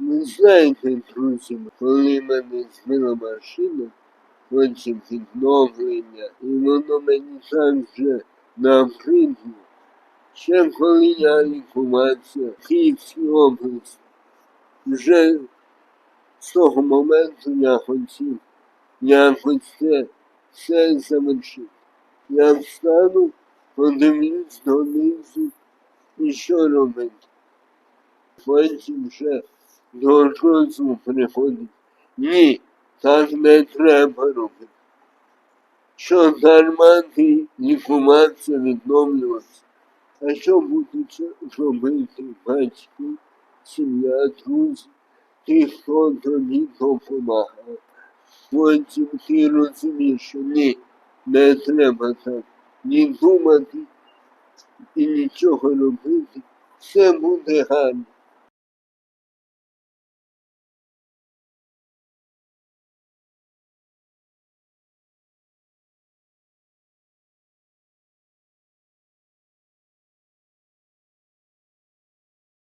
Ви знаєте, друзі, коли мене збила машина, потім відновлення, і воно мені вже набридло. Ще коли я лікувався в Київській області, вже з того моменту я хотів якось це все завершити. Я встану, подивлюсь донизу і що робити. Потім вже до розуму приходить. Ні, так не треба робити. Що дарма ти лікуватися, відновлюватися. А що будуть робити батьки, сім'я, друзі, ті, хто тобі допомагає. Потім ти розумієш, що ні, не треба так ні думати і нічого робити. Все буде гарно.